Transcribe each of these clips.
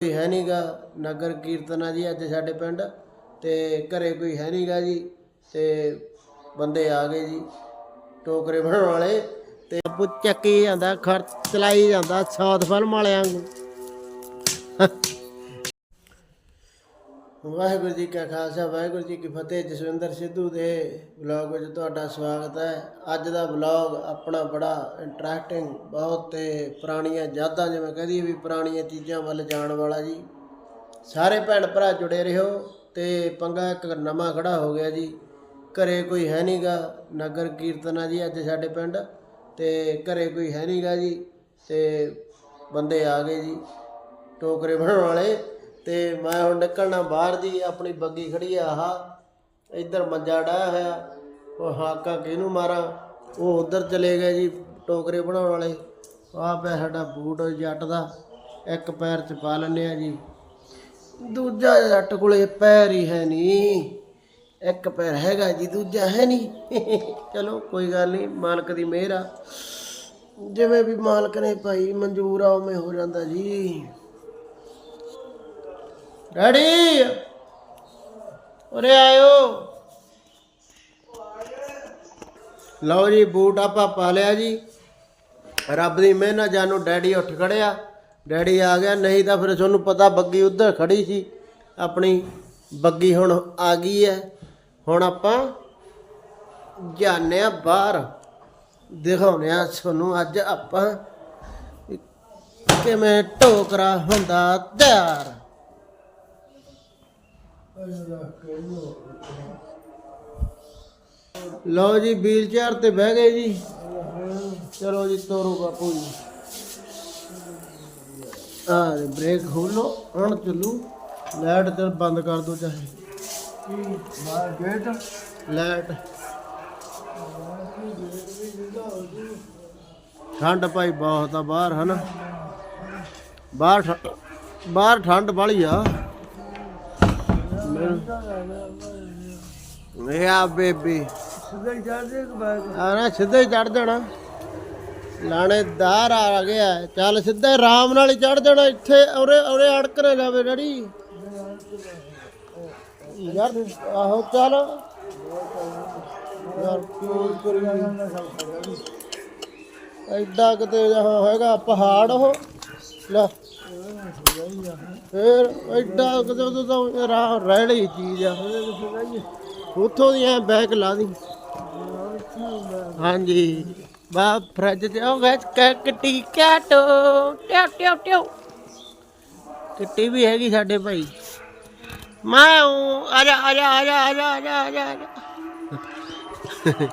ਕੋਈ ਹੈ ਨਹੀਂਗਾ ਨਗਰ ਕੀਰਤਨ ਆ ਜੀ ਅੱਜ ਸਾਡੇ ਪਿੰਡ ਤੇ ਘਰੇ ਕੋਈ ਹੈ ਨਹੀਂਗਾ ਜੀ ਤੇ ਬੰਦੇ ਆ ਗਏ ਜੀ ਟੋਕਰੇ ਬਣਾਉਣ ਵਾਲੇ ਤੇ ਆਪੂ ਚੱਕੀ ਜਾਂਦਾ, ਖਰਚ ਚਲਾਈ ਜਾਂਦਾ ਸਾਊਥ ਫਿਲਮ ਵਾਲਿਆਂ ਨੂੰ। ਵਾਹਿਗੁਰੂ ਜੀ ਕਾ ਖਾਲਸਾ, ਵਾਹਿਗੁਰੂ ਜੀ ਕੀ ਫਤਿਹ। ਜਸਵਿੰਦਰ ਸਿੱਧੂ ਦੇ ਵਲੌਗ ਵਿੱਚ ਤੁਹਾਡਾ ਸਵਾਗਤ ਹੈ। ਅੱਜ ਦਾ ਵਲੌਗ ਆਪਣਾ ਬੜਾ ਇੰਟਰੈਕਟਿੰਗ ਬਹੁਤ ਤੇ ਪੁਰਾਣੀਆਂ ਯਾਦਾਂ, ਜਿਵੇਂ ਕਹਦੀ ਵੀ ਪੁਰਾਣੀਆਂ ਚੀਜ਼ਾਂ ਵੱਲ ਜਾਣ ਵਾਲਾ ਜੀ। ਸਾਰੇ ਭੈਣ ਭਰਾ ਜੁੜੇ ਰਹੋ ਤੇ ਪੰਗਾ ਇੱਕ ਨਵਾਂ ਖੜਾ ਹੋ ਗਿਆ ਜੀ। ਘਰੇ ਕੋਈ ਹੈ ਨਹੀਂਗਾ ਨਗਰ ਕੀਰਤਨ ਆ ਜੀ ਅੱਜ ਸਾਡੇ ਪਿੰਡ ਤੇ ਘਰੇ ਕੋਈ ਹੈ ਨਹੀਂਗਾ ਜੀ ਤੇ ਬੰਦੇ ਆ ਗਏ ਜੀ, ਟੋਕਰੇ ਬਣਾਉਣ ਵਾਲੇ। ਤੇ ਮੈਂ ਹੁਣ ਨਿਕਲਣਾ ਬਾਹਰ ਦੀ, ਆਪਣੀ ਬੱਗੀ ਖੜੀ ਆ, ਆਹ ਇੱਧਰ ਮੰਜਾ ਡਾਇਆ ਹੋਇਆ। ਉਹ ਹਾਕਾ ਕਿਹਨੂੰ ਮਾਰਾਂ? ਉਹ ਉਧਰ ਚਲੇ ਗਏ ਜੀ, ਟੋਕਰੇ ਬਣਾਉਣ ਵਾਲੇ। ਆਹ ਪਿਆ ਸਾਡਾ ਬੂਟ ਜੱਟ ਦਾ, ਇੱਕ ਪੈਰ ਚ ਪਾ ਲੈਂਦੇ ਆ ਜੀ। ਦੂਜਾ ਜੱਟ ਕੋਲੇ ਪੈਰ ਹੀ ਹੈ ਨਹੀਂ ਇੱਕ ਪੈਰ ਹੈਗਾ ਜੀ, ਦੂਜਾ ਹੈ ਨਹੀਂ ਚਲੋ ਕੋਈ ਗੱਲ ਨਹੀਂ ਮਾਲਕ ਦੀ ਮਿਹਰ ਆ। ਜਿਵੇਂ ਵੀ ਮਾਲਕ ਨੇ ਭਾਈ, ਮਨਜ਼ੂਰ ਆ, ਉਵੇਂ ਹੋ ਜਾਂਦਾ ਜੀ। ਡੈਡੀ ਉਰੇ ਆਇਓ। ਲਓ ਜੀ, ਬੂਟ ਆਪਾਂ ਪਾ ਲਿਆ ਜੀ। ਰੱਬ ਦੀ ਮਿਹਨਤ, ਜਾਨੂੰ ਡੈਡੀ ਉੱਠ ਖੜਿਆ। ਡੈਡੀ ਆ ਗਿਆ, ਨਹੀਂ ਤਾਂ ਫਿਰ ਤੁਹਾਨੂੰ ਪਤਾ ਬੱਗੀ ਉੱਧਰ ਖੜੀ ਸੀ। ਆਪਣੀ ਬੱਗੀ ਹੁਣ ਆ ਗਈ ਹੈ। ਹੁਣ ਆਪਾਂ ਜਾਣੇ ਆ ਬਾਹਰ। ਦਿਖਾਉਣੇ ਆ ਤੁਹਾਨੂੰ ਅੱਜ ਆਪਾਂ ਕਿਵੇਂ ਟੋਕਰਾ ਹੁੰਦਾ ਤਿਆਰ। ਲਓ ਜੀ, ਵੀਲ ਚੇਅਰ ਤੇ ਬਹਿ ਗਏ ਜੀ। ਚਲੋ ਜੀ, ਤੋਰੋ ਬਾਪੂ ਜੀ। ਆ, ਬ੍ਰੇਕ ਖੋਲੋ ਹੁਣ ਚੱਲੂ। ਲਾਈਟ ਤੇ ਬੰਦ ਕਰ ਦੋ ਚਾਹੇ। ਬਾਹਰ ਗੇਟ ਲਾਈਟ। ਠੰਡ ਭਾਈ ਬਹੁਤ ਆ, ਬਾਹਰ ਹਨਾ। ਬਾਹਰ ਬਾਹਰ ਠੰਡ ਵਾਲੀ ਆ। ਇਹ ਬੇਬੀ। ਸਿੱਧਾ ਹੀ ਚੜ੍ਹਦੇ ਕਿ ਬਾਹਰ ਆ ਸਿੱਧਾ ਹੀ ਚੜ ਜਾਣਾ। ਲਾਣੇਦਾਰ ਆ ਗਿਆ। ਚੱਲ ਸਿੱਧਾ ਆਰਾਮ ਨਾਲ ਹੀ ਚੜ ਜਾਣਾ। ਇੱਥੇ ਉਰੇ ਉਰੇ ਅੜਕ ਨਾ ਜਾਵੇ ਡੈਡੀ। ਯਾਰ, ਆਹੋ ਚੱਲ। ਯਾਰ ਕਿਉਂ ਕਰੀ ਐਡਾ ਕਿਤੇ ਉਹ ਪਹਾੜ ਉਹ। ਲੈ। ਫੇਰ ਐਡਾ ਕਿਤੇ ਉਦੋਂ ਤਾਂ ਰਾਹ ਰਹਿਣੀ ਚੀਜ਼ ਆ। ਉੱਥੋਂ ਦੀ ਐ ਬੈਕ ਲਾ ਦੀ। ਹਾਂਜੀ। ਬਾ ਫਰਜ ਤੇ ਉਹ ਵਿੱਚ ਕਿੱਟੀ ਕਾਟੋ ਟਿਓ ਟਿਓ ਟਿਓ। ਕਿੱਟੀ ਵੀ ਹੈਗੀ ਸਾਡੇ ਭਾਈ। ਮੈਂ ਹੂੰ ਆ ਜਾ ਆ ਜਾ ਆ ਜਾ ਆ ਜਾ ਆ ਜਾ ਆ ਜਾ।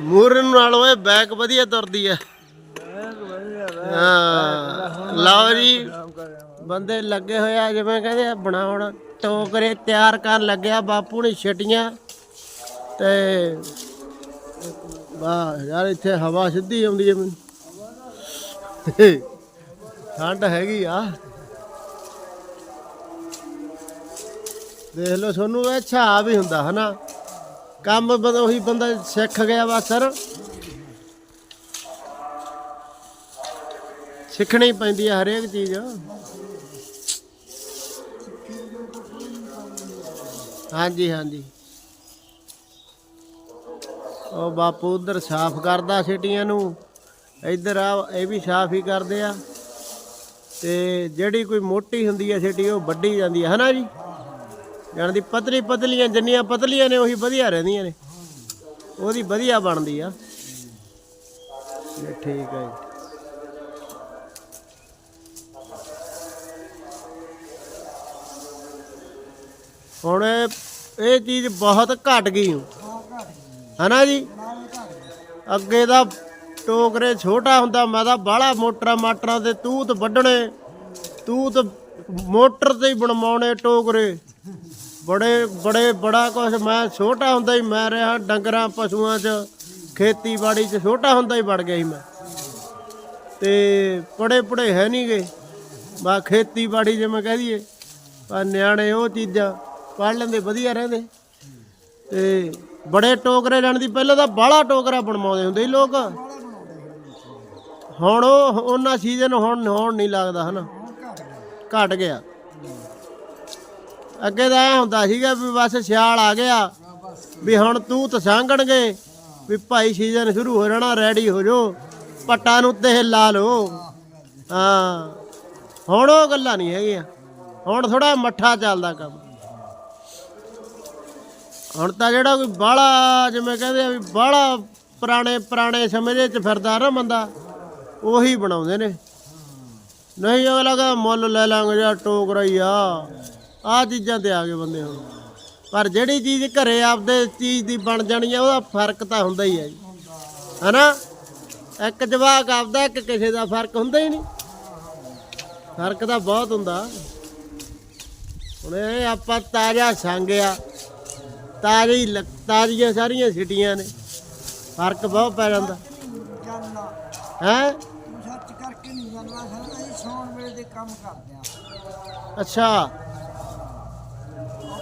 ਮੂਰਨ ਨਾਲ ਓਏ ਬੈਕ ਵਧੀਆ ਤੁਰਦੀ ਆ। ਹਾਂ। ਲਓ ਜੀ, ਬੰਦੇ ਲੱਗੇ ਹੋਏ ਆ, ਜਿਵੇਂ ਕਹਿੰਦੇ ਆ, ਬਣਾਉਣ। ਟੋਕਰੇ ਤਿਆਰ ਕਰਨ ਲੱਗਿਆ ਬਾਪੂ ਨੇ ਛਟੀਆਂ ਤੇ ਵਾਹ ਯਾਰ, ਇੱਥੇ ਹਵਾ ਸਿੱਧੀ ਆਉਂਦੀ ਹੈ ਮੈਨੂੰ ਠੰਡ ਹੈਗੀ ਆ। ਦੇਖ ਲਓ, ਤੁਹਾਨੂੰ ਇਹ ਛਾ ਵੀ ਹੁੰਦਾ, ਹਨਾ। ਕੰਮ ਉਹੀ ਬੰਦਾ ਸਿੱਖ ਗਿਆ ਵਾ ਸਰ ਸਿੱਖਣੀ ਪੈਂਦੀ ਹੈ ਹਰੇਕ ਚੀਜ਼। ਹਾਂਜੀ ਹਾਂਜੀ। ਉਹ ਬਾਪੂ ਉਧਰ ਸਾਫ਼ ਕਰਦਾ ਸਿਟੀਆਂ ਨੂੰ। ਇੱਧਰ ਆ, ਇਹ ਵੀ ਸਾਫ਼ ਹੀ ਕਰਦੇ ਆ। ਤੇ ਜਿਹੜੀ ਕੋਈ ਮੋਟੀ ਹੁੰਦੀ ਹੈ ਸਿਟੀ, ਉਹ ਵੱਡੀ ਜਾਂਦੀ ਹੈ ਹਨਾ ਜੀ? ਜਾਣਦੀ ਪਤਲੀ ਪਤਲੀਆਂ, ਜਿੰਨੀਆਂ ਪਤਲੀਆਂ ਨੇ, ਉਹੀ ਵਧੀਆ ਰਹਿੰਦੀਆਂ ਨੇ। ਉਹਦੀ ਵਧੀਆ ਬਣਦੀ ਆ। ਠੀਕ ਹੈ ਜੀ। ਹੁਣ ਇਹ- ਇਹ ਚੀਜ਼ ਬਹੁਤ ਘਟ ਗਈ ਹੁਣ ਹਨਾ ਜੀ? ਅੱਗੇ ਦਾ ਟੋਕਰੇ ਛੋਟਾ ਹੁੰਦਾ, ਮੈਂ ਤਾਂ ਬਾਹਲਾ ਮੋਟਰਾਂ ਮਾਟਰਾਂ ਤੇ ਤੂਤ ਵੱਢਣੇ, ਤੂਤ ਮੋਟਰ ਤੇ ਹੀ ਬਣਵਾਉਣੇ ਟੋਕਰੇ। ਬੜੇ ਬੜੇ, ਬੜਾ ਕੁਛ। ਮੈਂ ਛੋਟਾ ਹੁੰਦਾ ਹੀ, ਮੈਂ ਰਿਹਾ ਡੰਗਰਾਂ ਪਸ਼ੂਆਂ 'ਚ, ਖੇਤੀਬਾੜੀ 'ਚ ਛੋਟਾ ਹੁੰਦਾ ਹੀ ਵੜ ਗਿਆ ਸੀ ਮੈਂ। ਤੇ ਪੜੇ ਪੜੇ ਹੈ ਨਹੀਂ ਗਏ ਬਾ ਖੇਤੀਬਾੜੀ ਜਿਵੇਂ ਕਹਿ ਦਈਏ। ਪਰ ਨਿਆਣੇ ਉਹ ਚੀਜ਼ਾਂ ਪੜ ਲੈਂਦੇ, ਵਧੀਆ ਰਹਿੰਦੇ। ਤੇ ਬੜੇ ਟੋਕਰੇ ਲੈਣ ਦੀ, ਪਹਿਲਾਂ ਤਾਂ ਬਾਹਲਾ ਟੋਕਰਾ ਬਣਵਾਉਂਦੇ ਹੁੰਦੇ ਸੀ ਲੋਕ। ਹੁਣ ਉਹ, ਉਹਨਾਂ ਸੀਜ਼ਨ ਹੁਣ ਹੋਣ ਨਹੀਂ ਲੱਗਦਾ, ਹਨਾ। ਘਟ ਗਿਆ। ਅੱਗੇ ਤਾਂ ਐ ਹੁੰਦਾ ਸੀਗਾ ਵੀ ਬਸ ਸਿਆਲ ਆ ਗਿਆ, ਵੀ ਹੁਣ ਤੂੰ ਤਸਾਂਗਣਗੇ ਵੀ ਭਾਈ ਸੀਜ਼ਨ ਸ਼ੁਰੂ ਹੋ ਜਾਣਾ ਰੈਡੀ ਹੋ ਜਾਓ, ਪੱਟਾਂ ਨੂੰ ਤੇ ਲਾ ਲਓ। ਹਾਂ। ਹੁਣ ਉਹ ਗੱਲਾਂ ਨਹੀਂ ਹੈਗੀਆਂ। ਹੁਣ ਥੋੜਾ ਮੱਠਾ ਚੱਲਦਾ ਕੰਮ। ਹੁਣ ਤਾਂ ਜਿਹੜਾ ਕੋਈ ਬਾਹਲਾ, ਜਿਵੇਂ ਕਹਿੰਦੇ ਆ ਵੀ ਬਾਹਲਾ ਪੁਰਾਣੇ ਪੁਰਾਣੇ ਸਮੇਂ ਦੇ ਚ ਫਿਰਦਾ ਨਾ ਬੰਦਾ, ਉਹੀ ਬਣਾਉਂਦੇ ਨੇ। ਨਹੀਂ ਅਗਲਾ ਕਹਿੰਦਾ ਮੁੱਲ ਲੈ ਲਾਂਗੇ ਜਾਂ ਟੋਕਰਾ ਹੀ ਆ ਆ ਚੀਜ਼ਾਂ ਤੇ ਆ ਗਏ ਬੰਦੇ ਹੁਣ। ਪਰ ਜਿਹੜੀ ਚੀਜ਼ ਘਰੇ ਆਪਦੇ ਚੀਜ਼ ਦੀ ਬਣ ਜਾਣੀ ਆ, ਉਹਦਾ ਫ਼ਰਕ ਤਾਂ ਹੁੰਦਾ ਹੀ ਹੈ ਜੀ। ਹਨਾ? ਇੱਕ ਜਵਾਕ ਆਪਦਾ, ਇੱਕ ਕਿਸੇ ਦਾ ਫ਼ਰਕ ਹੁੰਦਾ ਹੀ ਨਹੀਂ। ਫ਼ਰਕ ਤਾਂ ਬਹੁਤ ਹੁੰਦਾ। ਹੁਣ ਇਹ ਆਪਾਂ ਤਾਜ਼ਾ ਸੰਗ ਆ। ਤਾਜ਼ੀ ਲ- ਤਾਜ਼ੀਆਂ ਸਾਰੀਆਂ ਸਿਟੀਆਂ ਨੇ। ਫ਼ਰਕ ਬਹੁਤ ਪੈ ਜਾਂਦਾ। ਜਾਨਣਾ ਹੈ? ਤੂੰ ਸੱਚ ਕਰਕੇ ਨਹੀਂ ਜਾਨਣਾ ਸਾਰਾ ਅਸੀਂ ਸੌਣ ਵੇਲੇ ਦੇ ਕੰਮ ਕਰਦੇ ਆ। ਅੱਛਾ। ਉਹ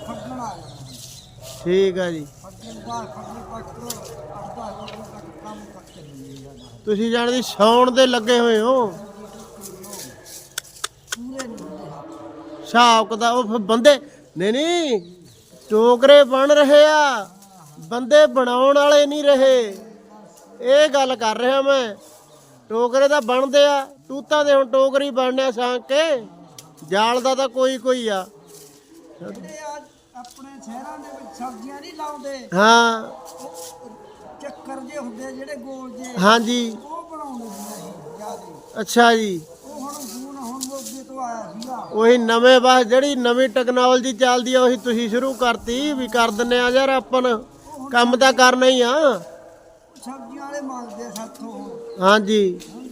ਫੱਗਣ ਆ ਜਾਣਾ ਠੀਕ ਆ ਜੀ। ਫੱਗਣ ਦਾ ਫੱਗਣ ਤੱਕ ਅੱਧਾ ਵਜੇ ਤੱਕ ਕੰਮ ਕਰਕੇ ਨਹੀਂ ਜਾਣਾ ਤੁਸੀਂ ਜਾਣਦੀ ਸੌਣ ਦੇ ਲੱਗੇ ਹੋਏ ਹੋ। ਪੂਰੇ ਨਹੀਂ ਹੁੰਦੇ। ਹੱਥ ਹਿਸਾਬ ਦਾ ਉਹ ਫਿਰ ਬੰਦੇ ਨਹੀਂ ਨਹੀਂ। ਟੋਕਰੇ ਬਣ ਰਹੇ ਆ ਬੰਦੇ ਬਣਾਉਣ ਵਾਲੇ ਨਹੀਂ ਰਹੇ। ਇਹ ਗੱਲ ਕਰ ਰਿਹਾ ਮੈਂ। ਟੋਕਰੇ ਤਾਂ ਬਣਦੇ ਆ ਤੂਤਾਂ ਦੇ ਹੁਣ ਟੋਕਰੀ ਬਣਨਿਆ ਸਾਂ ਕੇ। ਜਾਲ ਦਾ ਤਾਂ ਕੋਈ ਕੋਈ ਆ। ਜਿਹੜੇ ਆ ਆਪਣੇ ਸ਼ਹਿਰਾਂ ਦੇ ਵਿੱਚ ਸਬਜ਼ੀਆਂ ਨਹੀਂ ਲਾਉਂਦੇ। ਹਾਂ। ਚੱਕਰ ਜੇ ਹੁੰਦੇ ਜਿਹੜੇ ਗੋਲ ਜੇ ਹਾਂਜੀ। ਉਹ ਬਣਾਉਂਦੇ ਜਿਆਦੇ। ਅੱਛਾ ਜੀ। ਉਹ ਹੁਣ ਹੁਣ ਉਹ ਤੋਂ ਆਇਆ ਸੀਗਾ ਉਹੀ ਨਵੇਂ ਬਸ ਜਿਹੜੀ ਨਵੀਂ ਟੈਕਨੋਲੋਜੀ ਚੱਲਦੀ ਆ, ਉਹੀ ਤੁਸੀਂ ਸ਼ੁਰੂ ਕਰਤੀ ਵੀ ਕਰ ਦਿੰਨੇ ਆ ਯਾਰ ਆਪਾਂ ਕੰਮ ਤਾਂ ਕਰਨਾ ਹੀ ਆ। ਉਹ ਵਾਲੇ ਮੰਗਦੇ ਆ ਸਾਥੋਂ ਉਹ। ਹਾਂਜੀ। ਸਮਝ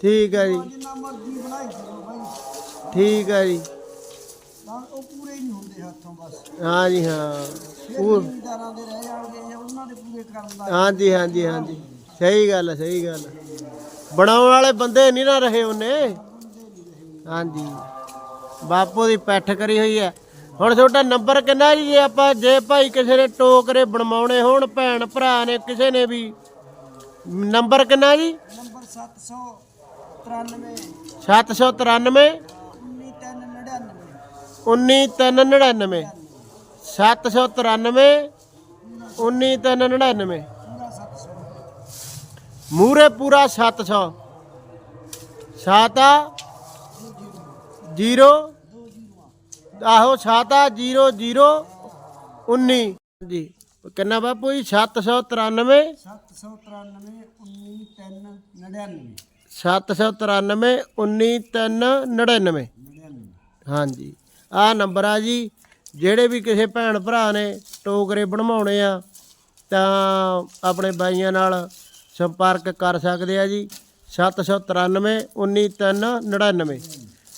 ਠੀਕ ਹੈ ਜੀ। ਜਿੰਨਾ ਮਰਜ਼ੀ ਬਣਾਈ ਚਲੋ ਭਾਈ ਠੀਕ ਹੈ ਜੀ। ਤਾਂ ਉਹ ਪੂਰੇ ਹੀ। ਨਹੀਂ ਹੁੰਦੇ ਹੱਥੋਂ ਬਸ ਹਾਂ ਹਾਂ ਫਿਰ ਉਹ- ਜ਼ਿਮੀਦਾਰਾਂ ਦੇ ਰਹਿ ਜਾਣਗੇ ਜਾਂ ਉਹਨਾਂ ਦੇ ਪੂਰੇ ਕਰਨ ਦਾ ਹਾਂਜੀ ਹਾਂਜੀ ਹਾਂਜੀ। ਸਹੀ ਗੱਲ ਹੈ ਸਹੀ ਗੱਲ ਹੈ। ਬਣਾਉਣ ਵਾਲੇ ਬੰਦੇ ਨਹੀਂ ਨਾ ਰਹੇ ਉਹਨੇ। ਹਾਂਜੀ। ਬਾਪੂ ਦੀ ਪੈਠ ਕਰੀ ਹੋਈ ਹੈ। ਹੁਣ ਤੁਹਾਡਾ ਨੰਬਰ ਕਿੰਨਾ ਜੀ? ਜੇ ਆਪਾਂ ਜੇ ਭਾਈ ਕਿਸੇ ਨੇ ਟੋਕਰੇ ਬਣਵਾਉਣੇ ਹੋਣ ਭੈਣ ਭਰਾ ਨੇ ਕਿਸੇ ਨੇ ਵੀ। ਨੰਬਰ ਕਿੰਨਾ ਜੀ? ਨੰਬਰ 793 793 19399 793 19399 ਮੂਰੇ ਪੂਰਾ 700 7 ਜ਼ੀਰੋ, ਆਹੋ ਛਾਤਾ 700019 ਜੀ ਕਿੰਨਾ ਬਾਪੂ ਜੀ? 793 793 19399 ਹਾਂਜੀ ਆਹ ਨੰਬਰ ਆ ਜੀ। ਜਿਹੜੇ ਵੀ ਕਿਸੇ ਭੈਣ ਭਰਾ ਨੇ ਟੋਕਰੇ ਬਣਵਾਉਣੇ ਆ, ਤਾਂ ਆਪਣੇ ਬਾਈਆਂ ਨਾਲ ਸੰਪਰਕ ਕਰ ਸਕਦੇ ਆ ਜੀ। 793 19399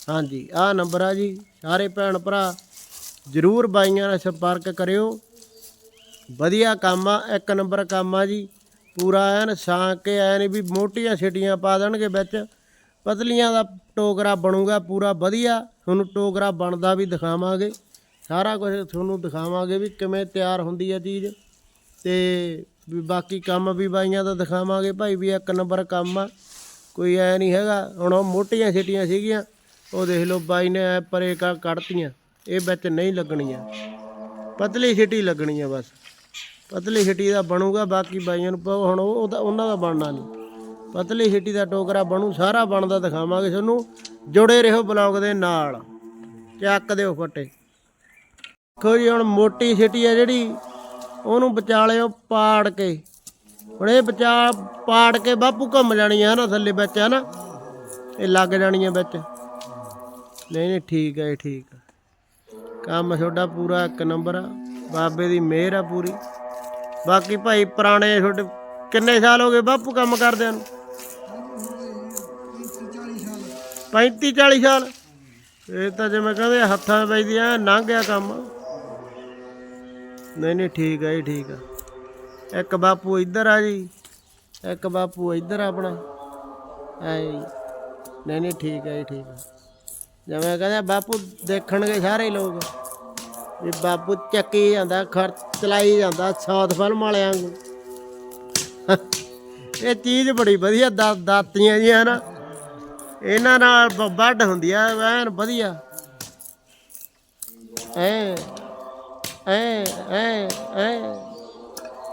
ਹਾਂਜੀ, ਆਹ ਨੰਬਰ ਆ ਜੀ। ਸਾਰੇ ਭੈਣ ਭਰਾ ਜਰੂਰ ਬਾਈਆਂ ਨਾਲ ਸੰਪਰਕ ਕਰਿਓ। ਵਧੀਆ ਕੰਮ ਆ, ਇੱਕ ਨੰਬਰ ਕੰਮ ਆ ਜੀ। ਪੂਰਾ ਐਨ ਸਾਂ ਕੇ ਐ ਨਹੀਂ ਵੀ ਮੋਟੀਆਂ ਛਿਟੀਆਂ ਪਾ ਦੇਣਗੇ ਵਿੱਚ। ਪਤਲੀਆਂ ਦਾ ਟੋਕਰਾ ਬਣੂਗਾ ਪੂਰਾ ਵਧੀਆ। ਤੁਹਾਨੂੰ ਟੋਕਰਾ ਬਣਦਾ ਵੀ ਦਿਖਾਵਾਂਗੇ। ਸਾਰਾ ਕੁਝ ਤੁਹਾਨੂੰ ਦਿਖਾਵਾਂਗੇ ਵੀ ਕਿਵੇਂ ਤਿਆਰ ਹੁੰਦੀ ਹੈ ਚੀਜ਼। ਤੇ ਵੀ ਬਾਕੀ ਕੰਮ ਵੀ ਬਾਈਆਂ ਦਾ ਦਿਖਾਵਾਂਗੇ। ਭਾਈ ਵੀ ਇੱਕ ਨੰਬਰ ਕੰਮ ਆ। ਕੋਈ ਐ ਨਹੀਂ ਹੈਗਾ। ਹੁਣ ਉਹ ਮੋਟੀਆਂ ਛਿਟੀਆਂ ਸੀਗੀਆਂ। ਉਹ ਦੇਖ ਲਓ ਬਾਈ ਨੇ ਐ ਪਰੇ ਕ- ਕੱਢਤੀਆਂ, ਇਹ ਵਿੱਚ ਨਹੀਂ ਲੱਗਣੀਆਂ। ਪਤਲੀ ਛਿਟੀ ਲੱਗਣੀ ਆ ਬਸ। ਪਤਲੀ ਛਿਟੀ ਦਾ ਬਣੂਗਾ, ਬਾਕੀ ਬਾਈਆਂ ਨੂੰ ਪਾਓ ਹੁਣ ਉਹ ਤਾਂ ਉਹਨਾਂ ਦਾ ਬਣਨਾ ਨਹੀਂ। ਪਤਲੀ ਛਿਟੀ ਦਾ ਟੋਕਰਾ ਬਣੂ, ਸਾਰਾ ਬਣਦਾ ਦਿਖਾਵਾਂਗੇ ਤੁਹਾਨੂੰ। ਜੁੜੇ ਰਹੋ ਬਲੌਗ ਦੇ ਨਾਲ। ਚੱਕ ਦਿਓ ਫੱਟੇ। ਦੇਖੋ ਜੀ, ਹੁਣ ਮੋਟੀ ਛਿਟੀ ਆ ਜਿਹੜੀ, ਉਹਨੂੰ ਵਿਚਾਲਿਓ ਪਾੜ ਕੇ। ਹੁਣ ਇਹ ਵਿਚਾ ਪਾੜ ਕੇ ਬਾਪੂ ਘੁੰਮ ਜਾਣੀ ਹੈ ਨਾ ਥੱਲੇ ਵਿੱਚ ਹੈ ਨਾ ਇਹ ਲੱਗ ਜਾਣੀ ਹੈ ਵਿੱਚ। ਨਹੀਂ ਨਹੀਂ ਠੀਕ ਹੈ ਜੀ, ਠੀਕ ਹੈ। ਕੰਮ ਤੁਹਾਡਾ ਪੂਰਾ ਇੱਕ ਨੰਬਰ ਆ। ਬਾਬੇ ਦੀ ਮਿਹਰ ਆ ਪੂਰੀ। ਬਾਕੀ ਭਾਈ ਪੁਰਾਣੇ ਤੁਹਾਡੇ ਕਿੰਨੇ ਸਾਲ ਹੋ ਗਏ ਬਾਪੂ ਕੰਮ ਕਰਦਿਆਂ ਨੂੰ? 35 40 ਸਾਲ। ਇਹ ਤਾਂ ਜਿਵੇਂ ਕਹਿੰਦੇ ਹੱਥਾਂ ਵਿੱਚ ਦੀ ਲੰਘ ਗਿਆ ਕੰਮ। ਨਹੀਂ ਨਹੀਂ ਠੀਕ ਹੈ ਜੀ ਠੀਕ ਆ ਇੱਕ ਬਾਪੂ ਇੱਧਰ ਆ ਜੀ। ਇੱਕ ਬਾਪੂ ਇੱਧਰ ਆ ਆਪਣਾ। ਐ ਨਹੀਂ ਨਹੀਂ ਠੀਕ ਹੈ ਜੀ ਠੀਕ ਆ ਜਿਵੇਂ ਕਹਿੰਦੇ ਬਾਪੂ ਦੇਖਣਗੇ ਸਾਰੇ ਲੋਕ। ਵੀ ਬਾਪੂ ਚੱਕੀ ਜਾਂਦਾ, ਖਰਚ ਚਲਾਈ ਜਾਂਦਾ ਸਾਊਥ ਫਿਲਮ ਵਾਲਿਆਂ ਵਾਂਗੂ ਇਹ ਚੀਜ਼ ਬੜੀ ਵਧੀਆ ਦਾ- ਦਾਤੀਆਂ ਜੀਆਂ ਨਾ ਇਹਨਾਂ ਨਾਲ ਬ- ਵੱਢ ਹੁੰਦੀ ਆ, ਐਨ ਵਧੀਆ। ਐ ਐ ਐ ਐ।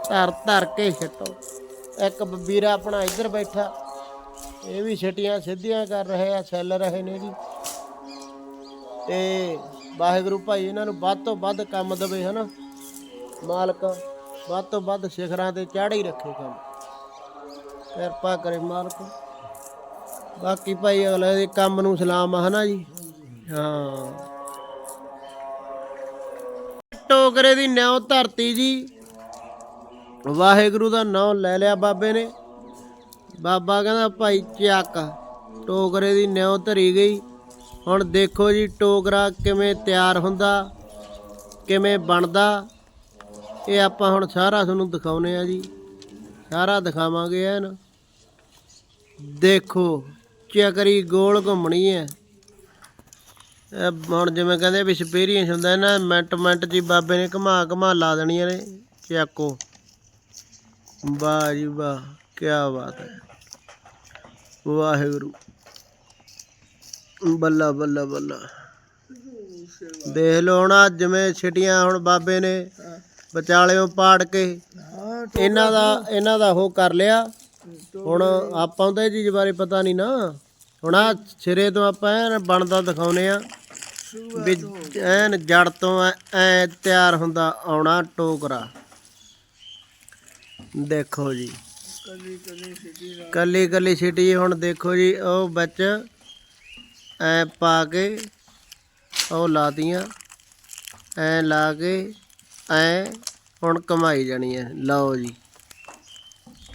ਧਰ ਧਰ ਕੇ ਛੱਟੋ ਇੱਕ ਵੀਰਾ ਆਪਣਾ ਇੱਧਰ ਬੈਠਾ। ਇਹ ਵੀ ਛਟੀਆਂ ਸਿੱਧੀਆਂ ਕਰ ਰਹੇ ਆ ਛੱਲ ਰਹੇ ਨੇ ਜੀ। ਤੇ ਵਾਹਿਗੁਰੂ ਭਾਈ ਇਹਨਾਂ ਨੂੰ ਵੱਧ ਤੋਂ ਵੱਧ ਕੰਮ ਦੇਵੇ, ਹਨਾ? ਮਾਲਕ, ਵੱਧ ਤੋਂ ਵੱਧ ਸਿਖਰਾਂ ਤੇ ਚਾੜੇ ਹੀ ਰੱਖੇ ਕੰਮ। ਕਿਰਪਾ ਕਰੇ ਮਾਲਕ। ਬਾਕੀ ਭਾਈ ਅਗਲੇ ਦੇ ਕੰਮ ਨੂੰ ਸਲਾਮ ਆ, ਹਨਾ ਜੀ? ਹਾਂ। ਟੋਕਰੇ ਦੀ ਨਿਉ ਧਰਤੀ ਜੀ। ਵਾਹਿਗੁਰੂ ਦਾ ਨਾਮ ਲੈ ਲਿਆ ਬਾਬੇ ਨੇ। ਬਾਬਾ ਕਹਿੰਦਾ ਭਾਈ ਚੱਕ, ਟੋਕਰੇ ਦੀ ਨਿਉ ਧਰੀ ਗਈ। ਹੁਣ ਦੇਖੋ ਜੀ ਟੋਕਰਾ ਕਿਵੇਂ ਤਿਆਰ ਹੁੰਦਾ, ਕਿਵੇਂ ਬਣਦਾ। ਇਹ ਆਪਾਂ ਹੁਣ ਸਾਰਾ ਤੁਹਾਨੂੰ ਦਿਖਾਉਨੇ ਆ ਜੀ। ਸਾਰਾ ਦਿਖਾਵਾਂਗੇ ਐਨ। ਦੇਖੋ, ਚੱਕਰੀ ਗੋਲ ਘੁੰਮਣੀ ਹੈ ਹੁਣ ਜਿਵੇਂ ਕਹਿੰਦੇ ਵੀ ਸਪੀਰੀਅੰਸ ਹੁੰਦਾ ਨਾ, ਮਿੰਟ ਮਿੰਟ ਜੀ ਬਾਬੇ ਨੇ ਘੁਮਾ ਘੁਮਾ ਲਾ ਦੇਣੀਆਂ ਨੇ, ਚੱਕੋ। ਵਾਹ ਜੀ ਵਾਹ ਕੀ ਬਾਤ ਹੈ ਵਾਹਿਗੁਰੂ। ਬੱਲਾ ਬੱਲਾ ਬੱਲਾ। ਦੇਖ ਲਓ ਹੁਣ ਆਹ ਜਿਵੇਂ ਛਿਟੀਆਂ ਹੁਣ ਬਾਬੇ ਨੇ ਵਿਚਾਲਿਓਂ ਪਾੜ ਕੇ ਹਾਂ ਇਹਨਾਂ ਦਾ ਇਹਨਾਂ ਦਾ ਉਹ ਕਰ ਲਿਆ। ਹੁਣ ਆਪਾਂ ਤਾਂ ਇਹ ਚੀਜ਼ ਬਾਰੇ ਪਤਾ ਨਹੀਂ ਨਾ। ਹੁਣ ਆ ਸਿਰੇ ਤੋਂ ਆਪਾਂ ਐਨ ਬਣਦਾ ਦਿਖਾਉਨੇ ਆ ਵੀ ਐਨ ਜੜ ਤੋਂ ਐ- ਐ ਤਿਆਰ ਹੁੰਦਾ ਆਉਣਾ ਟੋਕਰਾ। ਦੇਖੋ ਜੀ। ਕੱਲੀ ਕੱਲੀ ਛਿਟੀ ਹੁਣ ਦੇਖੋ ਜੀ, ਉਹ ਵਿੱਚ ਐ ਪਾ ਕੇ ਉਹ ਲਾਤੀਆਂ। ਐ ਲਾ ਕੇ ਐ ਹੁਣ ਕਮਾਈ ਜਾਣੀ ਹੈ ਲਓ ਜੀ।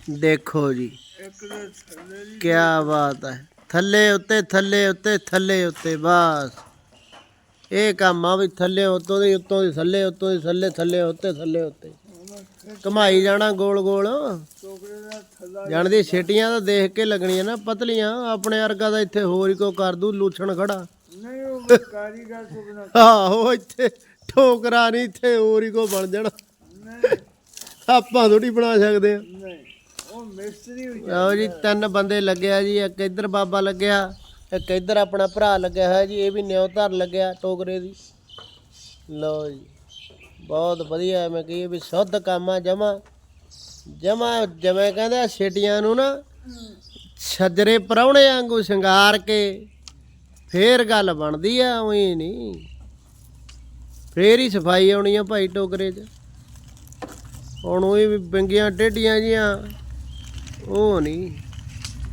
ਦੇਖੋ ਜੀ। ਇੱਕ ਕੀ ਬਾਤ ਹੈ ਥੱਲੇ ਉੱਤੇ ਥੱਲੇ ਉੱਤੇ ਥੱਲੇ ਉੱਤੇ ਬਸ। ਇਹ ਕੰਮ ਆ ਵੀ ਥੱਲੇ ਉੱਤੋਂ ਦੀ ਉੱਤੋਂ ਦੀ, ਥੱਲੇ ਉੱਤੋਂ ਦੀ, ਥੱਲੇ ਥੱਲੇ ਉੱਤੇ ਥੱਲੇ ਉੱਤੇ। ਕਮਾਈ ਜਾਣਾ ਗੋਲ ਗੋਲ। ਟੋਕਰੇ ਦਾ ਥੱਲਾ ਜਾਣਦੀ ਛੇਟੀਆਂ ਤਾਂ ਦੇਖ ਕੇ ਲੱਗਣੀਆਂ ਨਾ ਪਤਲੀਆਂ। ਆਪਣੇ ਵਰਗਾ ਤਾਂ ਇੱਥੇ ਹੋਰ ਹੀ ਕੋ ਕਰ ਦੂ ਲੂਛਣ ਖੜਾ। ਨਹੀਂ ਉਹ ਕਾਰੀਗਰ ਤੋਂ ਬਿਨਾ ਆਹੋ ਇੱਥੇ ਠੋਕਰਾ ਨਹੀਂ ਇੱਥੇ ਹੋਰ ਹੀ ਕੋ ਬਣ ਜਾਣਾ। ਨਹੀਂ ਆਪਾਂ ਥੋੜੀ ਬਣਾ ਸਕਦੇ ਆ। ਨਹੀਂ ਉਹ ਮਿਸਤਰੀ ਆਓ ਜੀ ਤਿੰਨ ਬੰਦੇ ਲੱਗਿਆ ਜੀ ਇੱਕ ਇੱਧਰ ਬਾਬਾ ਲੱਗਿਆ ਇੱਕ ਇੱਧਰ ਆਪਣਾ ਭਰਾ ਲੱਗਿਆ ਹੋਇਆ ਜੀ ਇਹ ਵੀ ਨਿਉ ਧਰ ਲੱਗਿਆ ਟੋਕਰੇ ਦੀ। ਲਓ ਜੀ। ਬਹੁਤ ਵਧੀਆ ਐਵੇਂ ਕਹੀਏ ਵੀ ਸ਼ੁੱਧ ਕੰਮ ਜਮਾ। ਜਮਾ ਜਿਵੇਂ ਕਹਿੰਦੇ ਆ ਛੇਟੀਆਂ ਨੂੰ ਨਾ ਛਜਰੇ ਪਰਾਉਣੇ ਵਾਂਗੂ ਸ਼ਿੰਗਾਰ ਕੇ ਫੇਰ ਗੱਲ ਬਣਦੀ ਆ ਉਹੀ ਨਹੀਂ। ਫੇਰ ਹੀ ਸਫ਼ਾਈ ਆਉਣੀ ਆ ਭਾਈ ਟੋਕਰੇ 'ਚ। ਹੁਣ ਉਹ ਵੀ ਬੰਗੀਆਂ ਟੇਡੀਆਂ ਜੀਆਂ ਉਹ ਨਹੀਂ।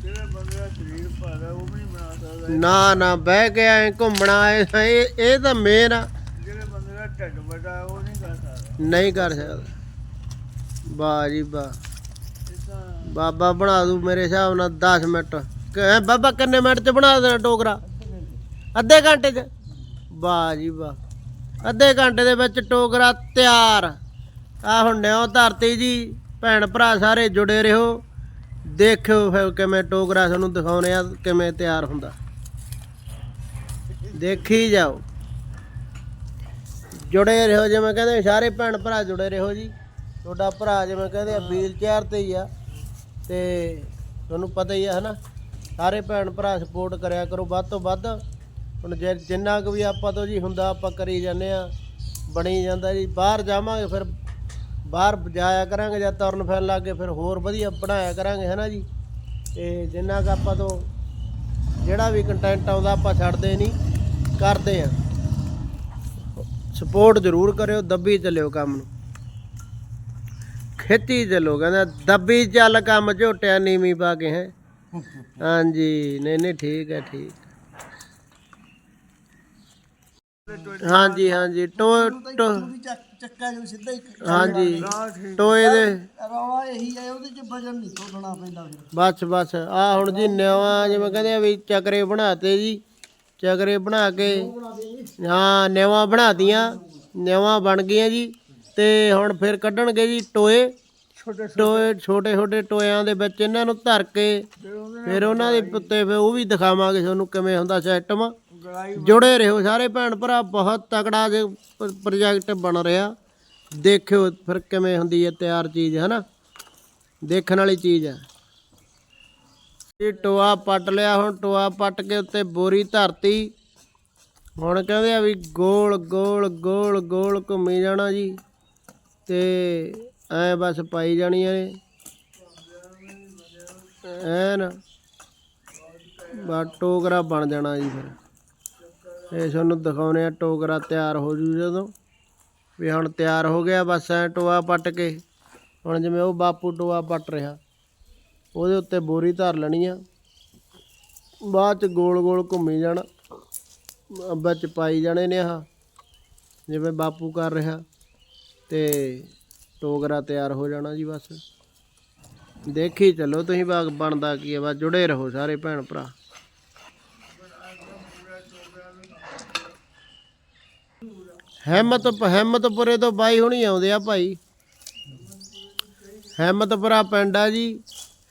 ਜਿਹੜੇ ਬੰਦੇ ਦਾ ਸਰੀਰ ਭਾਰਾ ਉਹ ਵੀ ਨਹੀਂ ਬਣਾ ਸਕਦਾ ਨਾ ਨਾ ਬਹਿ ਕੇ ਐ ਘੁੰਮਣਾ ਇਹ ਇਹ ਤਾਂ ਮੇਨ ਆ। ਜਿਹੜੇ ਬੰਦੇ ਦਾ ਢਿੱਡ ਵੱਡਾ ਨਹੀਂ ਕਰ ਸਕਦਾ। ਨਹੀਂ ਵਾਹ ਜੀ ਵਾਹ। ਬਾਬਾ ਬਣਾ ਦੂ ਮੇਰੇ ਹਿਸਾਬ ਨਾਲ 10 ਮਿੰਟ। ਕਹੇ ਬਾਬਾ ਕਿੰਨੇ ਮਿੰਟ ਚ ਬਣਾ ਦੇਣਾ ਟੋਕਰਾ? ਅੱਧੇ ਘੰਟੇ ਚ? ਵਾਹ ਜੀ ਵਾਹ। ਅੱਧੇ ਘੰਟੇ ਦੇ ਵਿੱਚ ਟੋਕਰਾ ਤਿਆਰ। ਆ ਹੁਣ ਨਿਉ ਧਰਤੀ ਜੀ। ਭੈਣ ਭਰਾ ਸਾਰੇ ਜੁੜੇ ਰਹੋ। ਦੇਖਿਓ ਫਿਰ ਕਿਵੇਂ ਟੋਕਰਾ ਤੁਹਾਨੂੰ ਦਿਖਾਉਨੇ ਆ, ਕਿਵੇਂ ਤਿਆਰ ਹੁੰਦਾ। ਦੇਖੀ ਜਾਓ। ਜੁੜੇ ਰਹੋ ਜਿਵੇਂ ਕਹਿੰਦੇ ਸਾਰੇ ਭੈਣ ਭਰਾ ਜੁੜੇ ਰਹੋ ਜੀ। ਤੁਹਾਡਾ ਭਰਾ ਜਿਵੇਂ ਕਹਿੰਦੇ ਆ ਵੀਲ ਚੇਅਰ ਤੇ ਹੀ ਆ। ਤੇ ਤੁਹਾਨੂੰ ਪਤਾ ਹੀ ਆ ਹਨਾ? ਸਾਰੇ ਭੈਣ ਭਰਾ ਸਪੋਰਟ ਕਰਿਆ ਕਰੋ। ਵੱਧ ਤੋਂ ਵੱਧ ਹੁਣ ਜੇ ਜਿੰਨਾ ਕੁ ਵੀ ਆਪਾਂ ਤੋਂ ਜੀ ਹੁੰਦਾ ਆਪਾਂ ਕਰੀ ਜਾਂਦੇ ਆ। ਬਣੀ ਜਾਂਦਾ ਜੀ। ਬਾਹਰ ਜਾਵਾਂਗੇ ਫਿਰ ਬਾਹਰ ਜਾਇਆ ਕਰਾਂਗੇ ਜਾਂ ਤੁਰਨ ਫਿਰਨ ਲੱਗੇ ਫਿਰ ਹੋਰ ਵਧੀਆ ਬਣਾਇਆ ਕਰਾਂਗੇ ਹਨਾ ਜੀ? ਤੇ ਜਿੰਨਾ ਕੁ ਆਪਾਂ ਤੋਂ ਜਿਹੜਾ ਵੀ ਕੰਟੈਂਟ ਆਉਂਦਾ ਆਪਾਂ ਛੱਡਦੇ ਨਹੀਂ ਕਰਦੇ ਆ। ਸਪੋਰਟ ਜ਼ਰੂਰ ਕਰਿਓ ਦੱਬੀ ਚੱਲਿਓ ਕੰਮ ਨੂੰ। ਖੇਤੀ ਚੱਲੋ ਕਹਿੰਦਾ ਦੱਬੀ ਚੱਲ ਕੰਮ ਝੋਟਿਆ ਨੀਵੀਂ ਪਾ ਕੇ ਹੈ। ਹਾਂਜੀ ਨਹੀਂ ਨਹੀਂ ਠੀਕ ਹੈ ਠੀਕ। ਹਾਂਜੀ ਹਾਂਜੀ ਟੋ ਟੋ। ਚੱਕ ਜੋ ਸਿੱਧਾ ਹੀ ਹਾਂਜੀ ਟੋਏ ਦੇ। ਰੌਲਾ ਇਹੀ ਹੈ ਉਹਦੇ ਚ ਵਜਨ ਨਹੀਂ ਤੋੜਨਾ ਪੈਂਦਾ ਫਿਰ। ਬਸ ਬਸ ਆ ਹੁਣ ਜੀ ਨਿਵਾ ਜਿਵੇਂ ਕਹਿੰਦੇ ਆ ਵੀ ਚੱਕਰੇ ਬਣਾਤੇ ਜੀ। ਚੱਕਰੇ ਬਣਾ ਕੇ, ਹਾਂ, ਨਿਵਾ ਬਣਾਤੀਆਂ, ਨਿਵਾ ਬਣ ਗਈਆਂ ਜੀ, ਤੇ ਹੁਣ ਫਿਰ ਕੱਢਣਗੇ ਜੀ ਟੋਏ। ਟੋਏ ਛੋਟੇ ਛੋਟੇ ਟੋਇਆਂ ਦੇ ਵਿੱਚ ਇਹਨਾਂ ਨੂੰ ਧਰ ਕੇ, ਫਿਰ ਉਹਨਾਂ ਦੇ ਉੱਤੇ ਫਿਰ ਉਹ ਵੀ ਦਿਖਾਵਾਂਗੇ ਤੁਹਾਨੂੰ ਕਿਵੇਂ ਹੁੰਦਾ ਸਿਸਟਮ ਗਲਾਈ ਜੁੜੇ ਰਹੋ ਸਾਰੇ ਭੈਣ ਭਰਾ, ਬਹੁਤ ਤਕੜਾ ਜੇ ਪ੍ਰੋਜੈਕਟ ਬਣ ਰਿਹਾ। ਦੇਖਿਓ ਫਿਰ ਕਿਵੇਂ ਹੁੰਦੀ ਹੈ ਤਿਆਰ ਚੀਜ਼ ਹੈ ਨਾ ਦੇਖਣ ਵਾਲੀ ਚੀਜ਼ ਹੈ। ਇਹ ਟੋਆ ਪੱਟ ਲਿਆ, ਹੁਣ ਟੋਆ ਪੱਟ ਕੇ ਉੱਤੇ ਬੋਰੀ ਧਰਤੀ। ਹੁਣ ਕਹਿੰਦੇ ਆ ਵੀ ਗੋਲ ਗੋਲ ਗੋਲ ਗੋਲ ਘੁੰਮੀ ਜਾਣਾ ਜੀ। ਤੇ ਐ ਬਸ ਪਾਈ ਜਾਣੀਆਂ ਨੇ ਐਨ ਬਾ ਟੋਕਰਾ ਬਣ ਜਾਣਾ ਜੀ ਫਿਰ। ਇਹ ਤੁਹਾਨੂੰ ਦਿਖਾਉਨੇ ਆ, ਟੋਕਰਾ ਤਿਆਰ ਹੋ ਜੂ ਜਦੋਂ। ਵੀ ਹੁਣ ਤਿਆਰ ਹੋ ਗਿਆ ਬਸ ਐ ਟੋਆ ਪੱਟ ਕੇ। ਹੁਣ ਜਿਵੇਂ ਉਹ ਬਾਪੂ ਟੋਆ ਪੱਟ ਰਿਹਾ। ਉਹਦੇ ਉੱਤੇ ਬੋਰੀ ਧਰ ਲੈਣੀ ਆ। ਬਾਅਦ ਚ ਗੋਲ ਗੋਲ ਘੁੰਮੀ ਜਾਣਾ। ਵਿੱਚ ਪਾਈ ਜਾਣੇ ਨੇ ਆਹ। ਜਿਵੇਂ ਬਾਪੂ ਕਰ ਰਿਹਾ। ਤੇ ਟੋਗਰਾ ਤਿਆਰ ਹੋ ਜਾਣਾ ਜੀ ਬਸ। ਦੇਖੀ ਚੱਲੋ ਤੁਸੀਂ ਬਾਗ ਬਣਦਾ ਕੀ ਹੈ ਬਸ ਜੁੜੇ ਰਹੋ ਸਾਰੇ ਭੈਣ ਭਰਾ। ਹਿੰਮਤ ਹਿੰਮਤਪੁਰੇ ਤੋਂ ਬਾਈ ਹੁਣੀ ਆਉਂਦੇ ਆ ਭਾਈ। ਹਿੰਮਤਪੁਰਾ ਪਿੰਡ ਆ ਜੀ।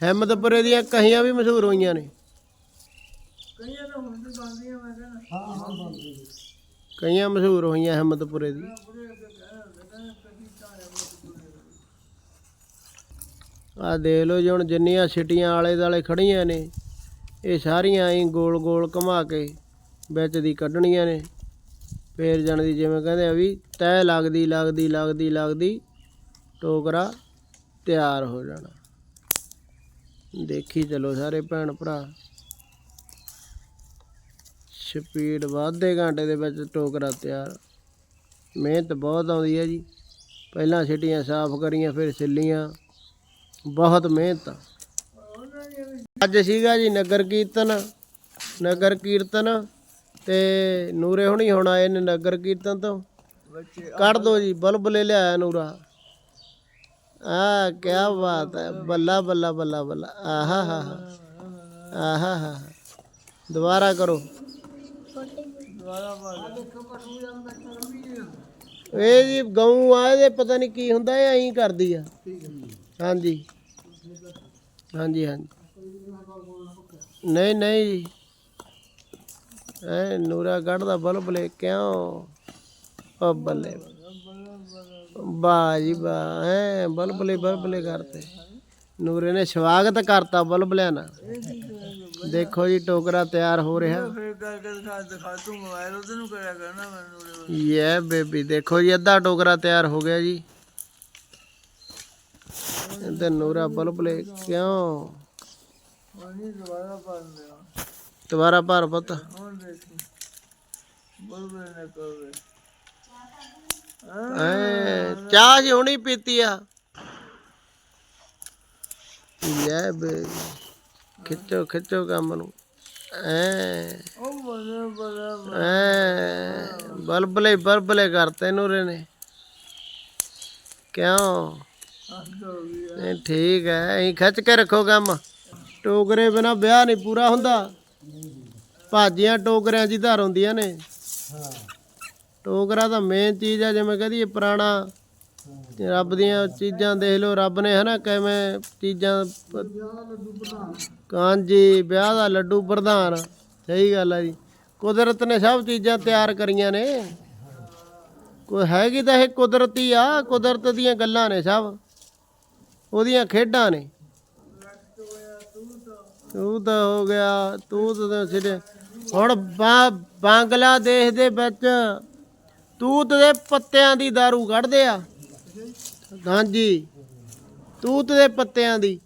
ਹਿੰਮਤਪੁਰੇ ਦੀਆਂ ਕਹੀਆਂ ਵੀ ਮਸ਼ਹੂਰ ਹੋਈਆਂ ਨੇ। ਕਈਆਂ ਤਾਂ ਹੁਣ ਵੀ ਬਣਦੀਆਂ ਮੈਂ ਕਹਿੰਦਾ ਹਾਂ ਹਾਂ ਬਣਦੀਆਂ। ਕਈਆਂ ਮਸ਼ਹੂਰ ਹੋਈਆਂ ਹਿੰਮਤਪੁਰੇ ਦੀ। ਆ ਦੇਖ ਲਓ ਜੀ ਹੁਣ ਜਿੰਨੀਆਂ ਸਿਟੀਆਂ ਆਲੇ ਦਾਲੇ ਖੜੀਆਂ ਨੇ ਇਹ ਸਾਰੀਆਂ ਐਂ ਗੋਲ ਗੋਲ ਘੁਮਾ ਕੇ ਵਿੱਚ ਦੀ ਕੱਢਣੀਆਂ ਨੇ। ਫੇਰ ਜਾਣ ਦੀ ਜਿਵੇਂ ਕਹਿੰਦੇ ਆ ਵੀ ਤੈ ਲੱਗਦੀ ਲੱਗਦੀ ਲੱਗਦੀ ਲੱਗਦੀ ਟੋਕਰਾ ਤਿਆਰ ਹੋ ਜਾਣਾ। ਦੇਖੀ ਚਲੋ ਸਾਰੇ ਭੈਣ ਭਰਾ। ਸਪੀਡ ਵਾਧੇ ਘੰਟੇ ਦੇ ਵਿੱਚ ਟੋਕਰਾ ਤਿਆਰ। ਮਿਹਨਤ ਬਹੁਤ ਆਉਂਦੀ ਹੈ ਜੀ। ਪਹਿਲਾਂ ਸਿਟੀਆਂ ਸਾਫ਼ ਕਰੀਆਂ ਫਿਰ ਸਿੱਲੀਆਂ। ਬਹੁਤ ਮਿਹਨਤ। ਅੱਜ ਸੀਗਾ ਜੀ ਨਗਰ ਕੀਰਤਨ ਨਗਰ ਕੀਰਤਨ ਤੇ ਨੂਰੇ ਹੁਣੀ ਹੁਣ ਆਏ ਨੇ ਨਗਰ ਕੀਰਤਨ ਤੋਂ। ਕੱਢ ਦੋ ਜੀ ਬਲਬਲੇ ਲਿਆਇਆ ਨੂਰਾ। ਆ ਕੀ ਬਾਤ ਹੈ। ਬੱਲਾ ਬੱਲਾ ਬੱਲਾ ਬੱਲਾ। ਆਹਾ ਹਾ ਆਹਾ ਹਾ। ਦੁਬਾਰਾ ਕਰੋ। ਜੀ ਇਹ ਜੀ ਗਊ ਆ, ਇਹਦੇ ਪਤਾ ਨਹੀਂ ਕੀ ਹੁੰਦਾ, ਇਹ ਐਂ ਕਰਦੀ ਆ। ਹਾਂਜੀ। ਹਾਂਜੀ ਹਾਂਜੀ। ਨਹੀਂ ਨਹੀਂ ਜੀ। ਐ ਨੂਰਾ ਕੱਢਦਾ ਬਲਬਲੇ ਕਿਉਂ ਓ ਬੱਲੇ। ਵਾਹ ਜੀ ਵਾਹ ਐ ਬਲਬਲੇ ਬਲਬਲੇ ਕਰਤੇ। ਨੂਰੇ ਨੇ ਸਵਾਗਤ ਕਰਤਾ ਬਲਬਲਿਆਂ ਨਾਲ। ਦੇਖੋ ਜੀ, ਟੋਕਰਾ ਤਿਆਰ ਹੋ ਰਿਹਾ। ਯੇ ਬੇਬੀ, ਦੇਖੋ ਜੀ, ਅੱਧਾ ਟੋਕਰਾ ਤਿਆਰ ਹੋ ਗਿਆ ਜੀ। ਤੇ ਨੂਰਾ ਬਲਬਲੇ ਕਿਉਂ? ਦੁਬਾਰਾ ਭਰ ਪੁੱਤ। ਹੁਣ ਦੇਖੀ ਬੋਲਵੇ ਐ ਚਾਹ ਜੀ ਹੁਣੀ ਪੀਤੀ ਆ। ਯੇ ਬੇ। ਖਿੱਚੋ ਖਿੱਚੋ ਕੰਮ ਨੂੰ। ਐ। ਐ। ਬਲਬਲੇ ਬਲਬਲੇ ਕਰਤੇ ਨੂਰੇ ਨੇ। ਕਿਉਂ? ਨਹੀਂ ਠੀਕ ਹੈ ਐਂ ਖਿੱਚ ਕੇ ਰੱਖੋ ਕੰਮ। ਟੋਕਰੇ ਬਿਨਾ ਵਿਆਹ ਨਹੀਂ ਪੂਰਾ ਹੁੰਦਾ। ਭਾਜੀਆਂ ਟੋਕਰਿਆਂ 'ਚ ਹੀ ਧਰ ਹੁੰਦੀਆਂ ਨੇ। ਹਾਂ। ਟੋਕਰਾ ਤਾਂ ਮੇਨ ਚੀਜ਼ ਆ, ਜਿਵੇਂ ਕਹਦੀਏ ਪੁਰਾਣਾ। ਰੱਬ ਦੀਆਂ ਚੀਜ਼ਾਂ ਦੇਖ ਲਓ, ਰੱਬ ਨੇ ਹਨਾ ਕਿਵੇਂ ਚੀਜ਼ਾਂ ਕਾਂਜੀ, ਵਿਆਹ ਦਾ ਲੱਡੂ ਪ੍ਰਧਾਨ, ਸਹੀ ਗੱਲ ਆ ਜੀ। ਕੁਦਰਤ ਨੇ ਸਭ ਚੀਜ਼ਾਂ ਤਿਆਰ ਕਰੀਆਂ ਨੇ। ਕੋਈ ਹੈਗੀ ਤਾਂ ਇਹ ਕੁਦਰਤੀ ਆ, ਕੁਦਰਤ ਦੀਆਂ ਗੱਲਾਂ ਨੇ ਸਭ। ਉਹਦੀਆਂ ਖੇਡਾਂ ਨੇ। ਤੂੰ ਤਾਂ ਹੋ ਗਿਆ ਤੂੰ ਤਾਂ ਸਿਰੇ। ਹੁਣ ਬਾ- ਬੰਗਲਾਦੇਸ਼ ਦੇ ਵਿੱਚ ਤੂਤ ਦੇ ਪੱਤਿਆਂ ਦੀ दारू ਕੱਢਦੇ ਆ ਹਾਂਜੀ ਤੂਤ ਦੇ ਪੱਤਿਆਂ ਦੀ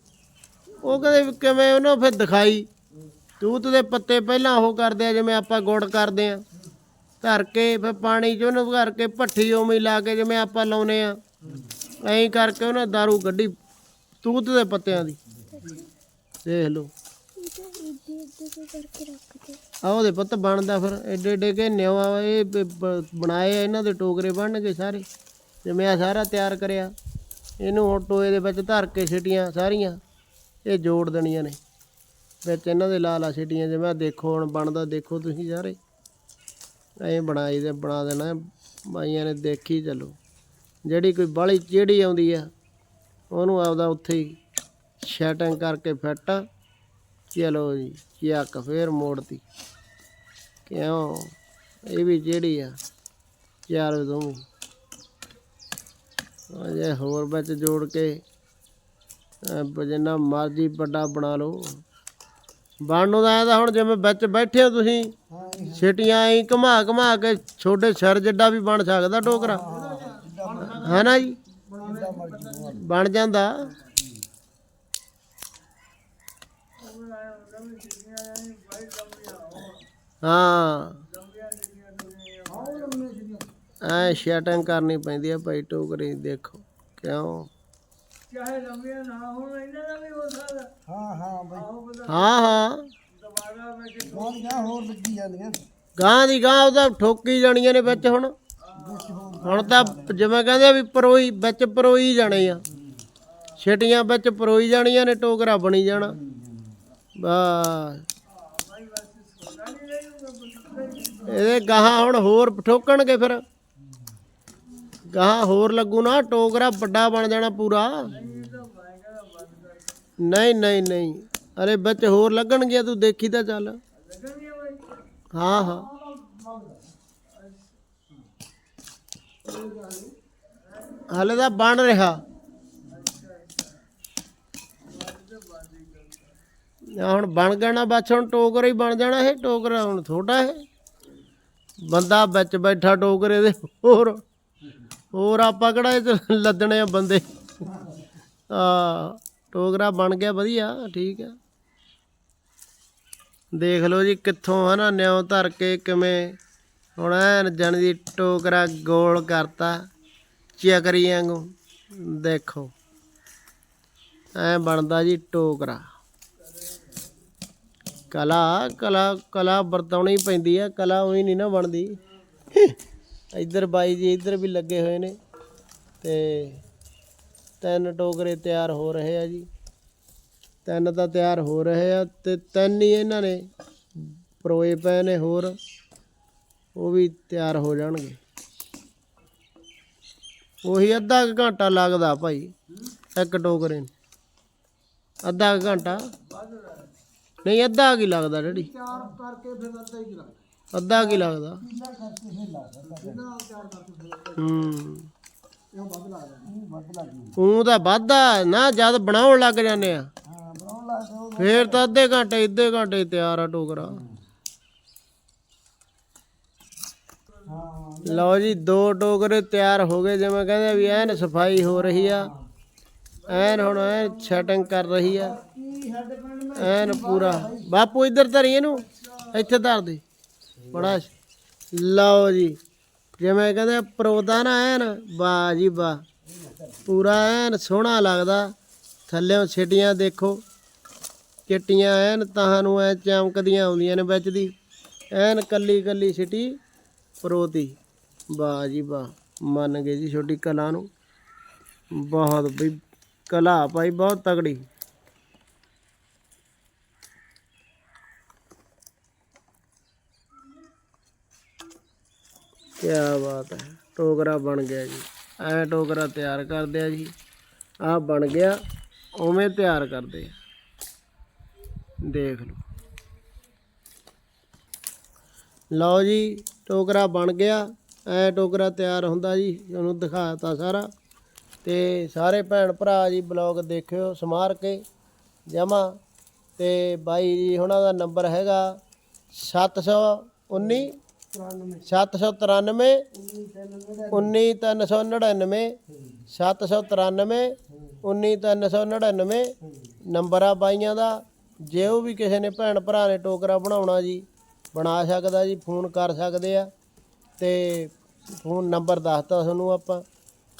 ਉਹ ਕਹਿੰਦੇ ਵੀ ਕਿਵੇਂ ਉਹਨੂੰ ਫਿਰ ਦਿਖਾਈ ਤੂਤ ਦੇ ਪੱਤੇ ਪਹਿਲਾਂ ਉਹ ਕਰਦੇ ਆ ਜਿਵੇਂ ਆਪਾਂ ਗੁੜ ਕਰਦੇ ਆ ਧਰ ਕੇ ਫਿਰ ਪਾਣੀ 'ਚ ਉਹਨੂੰ ਧਰ ਕੇ ਭੱਠੀ ਉਵੇਂ ਹੀ ਲਾ ਕੇ ਜਿਵੇਂ ਆਪਾਂ ਲਾਉਨੇ ਆ ਐਂ ਕਰਕੇ ਉਹਨਾਂ दारू ਕੱਢੀ ਤੂਤ ਦੇ ਪੱਤਿਆਂ ਦੀ ਦੇਖ ਲਓ ਆ ਉਹਦੇ ਪੁੱਤ ਬਣਦਾ ਫਿਰ, ਏਡੇ ਏਡੇ ਕੇ ਨਿਵਾ ਇਹ ਬ- ਬ- ਬਣਾਏ ਆ, ਇਹਨਾਂ ਦੇ ਟੋਕਰੇ ਬਣਨਗੇ ਸਾਰੇ। ਜਿਵੇਂ ਆ ਸਾਰਾ ਤਿਆਰ ਕਰਿਆ। ਇਹਨੂੰ ਹੁਣ ਟੋਏ ਦੇ ਵਿੱਚ ਧਰ ਕੇ ਸਿਟੀਆਂ ਸਾਰੀਆਂ, ਇਹ ਜੋੜ ਦੇਣੀਆਂ ਨੇ। ਵਿੱਚ ਇਹਨਾਂ ਦੇ ਲਾ ਲਾ ਸਿਟੀਆਂ ਜਿਵੇਂ ਆਹ ਦੇਖੋ ਹੁਣ ਬਣਦਾ, ਦੇਖੋ ਤੁਸੀਂ ਸਾਰੇ। ਐਂ ਬਣਾਈ ਦੇ, ਬਣਾ ਦੇਣਾ। ਬਾਈਆਂ ਨੇ ਦੇਖੀ, ਚੱਲੋ। ਜਿਹੜੀ ਕੋਈ ਬਾਹਲੀ ਚਿਹੜੀ ਆਉਂਦੀ ਆ, ਉਹਨੂੰ ਆਪਦਾ ਉੱਥੇ ਹੀ ਸੈਟਿੰਗ ਕਰਕੇ ਫਿੱਟ ਚਲੋ ਜੀ ਯੱਕ ਫੇਰ ਮੋੜਤੀ। ਕਿਉਂ? ਇਹ ਵੀ ਜਿਹੜੀ ਆ, ਚਾਰ ਦੋਵੇਂ। ਅਜੇ ਹੋਰ ਵਿੱਚ ਜੋੜ ਕੇ ਜਿੰਨਾ ਮਰਜ਼ੀ ਵੱਡਾ ਬਣਾ ਲਓ। ਬਣ ਨੂੰ ਤਾਂ ਤਾਂ ਹੁਣ ਜਿਵੇਂ ਵਿੱਚ ਬੈਠੇ ਹੋ ਤੁਸੀਂ, ਛੇਟੀਆਂ ਐਂ ਘੁਮਾ ਘੁਮਾ ਕੇ ਛੋਟੇ ਸਿਰ ਜਿੱਡਾ ਵੀ ਬਣ ਸਕਦਾ ਟੋਕਰਾ ਹੈ ਨਾ ਜੀ? ਬਣ ਜਾਂਦਾ। ਹਾਂ। ਐ ਸ਼ਟਿੰਗ ਕਰਨੀ ਪੈਂਦੀ ਆ ਭਾਈ ਟੋਕਰੀ ਦੇਖੋ ਕਿਉਂ? ਚਾਹੇ ਲੰਮੀਆਂ ਨਾ ਹੋਣ ਇਹਨਾਂ ਦਾ ਵੀ ਹੋ ਸਕਦਾ। ਹਾਂ ਹਾਂ ਬਈ। ਹਾਂ ਹਾਂ। ਦੁਬਾਰਾ ਮੈਂ ਕਿ ਹੋਰ ਜਾਂ ਹੋਰ ਲੱਗੀ ਜਾਂਦੀਆਂ। ਗਾਂ ਦੀ ਗਾਂ ਉਹਦਾ ਠੋਕੀ ਜਾਣੀਆਂ ਨੇ ਵਿੱਚ ਹੁਣ। ਹੁਣ ਤਾਂ ਜਿਵੇਂ ਕਹਿੰਦੇ ਆ ਵੀ ਪਰੋਈ ਵਿੱਚ ਪਰੋਈ ਜਾਣੇ ਆ। ਛੇਟੀਆਂ ਵਿੱਚ ਪਰੋਈ ਜਾਣੀਆਂ ਨੇ ਟੋਕਰਾ ਬਣੀ ਜਾਣਾ। ਬਸ। ਇਹਦੇ ਗਾਹਾਂ ਹੁਣ ਹੋਰ ਠੋਕਣਗੇ ਫਿਰ। ਗਾਹਾਂ ਹੋਰ ਲੱਗੂ ਨਾ, ਟੋਕਰਾ ਵੱਡਾ ਬਣ ਜਾਣਾ ਪੂਰਾ। ਨਹੀਂ ਨਹੀਂ ਨਹੀਂ। ਅਰੇ ਵਿੱਚ ਹੋਰ ਲੱਗਣਗੇ ਤੂੰ ਦੇਖੀ ਤਾਂ ਚੱਲ। ਹਾਂ ਹਾਂ। ਹਲੇ ਤਾਂ ਬਣ ਰਿਹਾ। ਹੁਣ ਬਣ ਗਿਆ ਬਸ ਹੁਣ ਟੋਕਰਾ ਹੀ ਬਣ ਜਾਣਾ ਇਹ, ਟੋਕਰਾ ਹੁਣ ਥੋੜਾ ਇਹ। ਬੰਦਾ ਵਿੱਚ ਬੈਠਾ ਟੋਕਰੇ ਦੇ, ਹੋਰ ਹੋਰ ਆਪਾਂ ਕਿਹੜਾ ਇਹ ਲੱਦਣੇ ਆ ਬੰਦੇ? ਆ ਟੋਕਰਾ ਬਣ ਗਿਆ ਵਧੀਆ, ਠੀਕ ਆ। ਦੇਖ ਲਓ ਜੀ ਕਿੱਥੋਂ ਹਨਾ, ਨਿਉ ਧਰ ਕੇ ਕਿਵੇਂ ਹੁਣ ਐਨ ਜਣ ਦੀ ਟੋਕਰਾ ਗੋਲ ਕਰਤਾ ਚੱਕਰੀ ਵਾਂਗੂ, ਦੇਖੋ। ਐ ਬਣਦਾ ਜੀ ਟੋਕਰਾ। ਕਲਾ ਕਲਾ ਕਲਾ ਵਰਤਾਉਣੀ ਪੈਂਦੀ ਆ, ਕਲਾ ਉਹੀ ਨਹੀਂ ਨਾ ਬਣਦੀ। ਇੱਧਰ ਬਾਈ ਜੀ ਇੱਧਰ ਵੀ ਲੱਗੇ ਹੋਏ ਨੇ ਤੇ ਤਿੰਨ ਟੋਕਰੇ ਤਿਆਰ ਹੋ ਰਹੇ ਆ ਜੀ। ਤਿੰਨ ਤਾਂ ਤਿਆਰ ਹੋ ਰਹੇ ਆ ਤੇ ਤਿੰਨ ਹੀ ਇਹਨਾਂ ਨੇ, ਪਰੋਏ ਪਏ ਨੇ ਹੋਰ, ਉਹ ਵੀ ਤਿਆਰ ਹੋ ਜਾਣਗੇ। ਉਹੀ ਅੱਧਾ ਕੁ ਘੰਟਾ ਲੱਗਦਾ ਭਾਈ, ਇੱਕ ਟੋਕਰੇ ਨੂੰ। ਅੱਧਾ ਕੁ ਘੰਟਾ। ਨਹੀਂ ਅੱਧਾ ਕੀ ਲੱਗਦਾ ਡੈਡੀ? ਚਾਰ ਕਰਕੇ ਫਿਰ ਅੱਧਾ ਹੀ ਲੱਗਦਾ? ਅੱਧਾ ਕੀ ਲੱਗਦਾ? ਕਿੰਨਾ ਕਰਕੇ ਫਿਰ ਲੱਗਦਾ? ਕਿੰਨਾ ਚਾਰ ਕਰਕੇ ਫਿਰ ਹੂੰ। ਇਹ ਵੱਧ ਲੱਗਦਾ। ਉਹ ਵੱਧ ਲੱਗਦਾ। ਉਹ ਤਾਂ ਵਾਧਾ ਨਾ ਜਦ ਬਣਾਉਣ ਲੱਗ ਜਾਂਦੇ ਆ। ਹਾਂ ਬਣਾਉਣ ਫੇਰ ਤਾਂ ਅੱਧੇ ਘੰਟੇ ਅੱਧੇ ਘੰਟੇ ਤਿਆਰ ਆ ਟੋਕਰਾ। ਹਾਂ। ਲਓ ਜੀ ਦੋ ਟੋਕਰੇ ਤਿਆਰ ਹੋ ਗਏ ਜਿਵੇਂ ਕਹਿੰਦੇ ਵੀ ਐਨ ਸਫ਼ਾਈ ਹੋ ਰਹੀ ਆ। ਐਨ ਹੁਣ ਐਨ ਸੈਟਿੰਗ ਕਰ ਰਹੀ ਆ। ਐਨ ਪੂਰਾ। ਬਾਪੂ ਇੱਧਰ ਧਰੀ ਇਹਨੂੰ। ਇੱਥੇ ਧਰ ਦੇ। ਬੜਾ ਲਓ ਜੀ। ਜਿਵੇਂ ਕਹਿੰਦੇ ਆ, ਪਰੋਦਾ ਨਾ ਐਨ। ਵਾਹ ਜੀ ਵਾਹ। ਪੂਰਾ ਐਨ ਸੋਹਣਾ ਲੱਗਦਾ। ਥੱਲੇੋਂ ਛਿਟੀਆਂ ਦੇਖੋ। ਚਿੱਟੀਆਂ ਐਨ ਤਾਂ ਨੂੰ ਐ ਚਮਕਦੀਆਂ ਆਉਂਦੀਆਂ ਨੇ ਵਿੱਚ ਦੀ। ਐਨ ਕੱਲੀ ਕੱਲੀ ਛਿਟੀ ਪਰੋਤੀ ਵਾਹ ਜੀ ਵਾਹ। ਮੰਨ ਗਏ ਜੀ ਛੋਟੀ ਕਲਾ ਨੂੰ। ਬਹੁਤ ਬਈ ਕਲਾ ਭਾਈ, ਬਹੁਤ ਤਗੜੀ ਕੀ ਬਾਤ ਹੈ, ਟੋਕਰਾ ਬਣ ਗਿਆ ਜੀ। ਐ ਟੋਕਰਾ ਤਿਆਰ ਕਰਦੇ ਆ ਜੀ। ਆਹ ਬਣ ਗਿਆ, ਉਵੇਂ ਤਿਆਰ ਕਰਦੇ ਆ। ਦੇਖ ਲਓ। ਲਓ ਜੀ, ਟੋਕਰਾ ਬਣ ਗਿਆ, ਐ ਟੋਕਰਾ ਤਿਆਰ ਹੁੰਦਾ ਜੀ ਤੁਹਾਨੂੰ ਦਿਖਾਤਾ ਸਾਰਾ। ਤੇ ਸਾਰੇ ਭੈਣ ਭਰਾ ਜੀ ਬਲੌਗ ਦੇਖਿਓ, ਸਮਾਰ ਕੇ ਜਮਾ। ਤੇ ਬਾਈ ਜੀ ਉਹਨਾਂ ਦਾ ਨੰਬਰ ਹੈਗਾ 719 793 19399 793 19399 ਨੰਬਰ ਆ ਬਾਈਆਂ ਦਾ, ਜੇ ਉਹ ਵੀ ਕਿਸੇ ਨੇ ਭੈਣ ਭਰਾ ਨੇ ਟੋਕਰਾ ਬਣਾਉਣਾ ਜੀ, ਬਣਾ ਸਕਦਾ ਜੀ, ਫੋਨ ਕਰ ਸਕਦੇ ਆ। ਤੇ ਫੋਨ ਨੰਬਰ ਦੱਸਤਾ ਤੁਹਾਨੂੰ ਆਪਾਂ।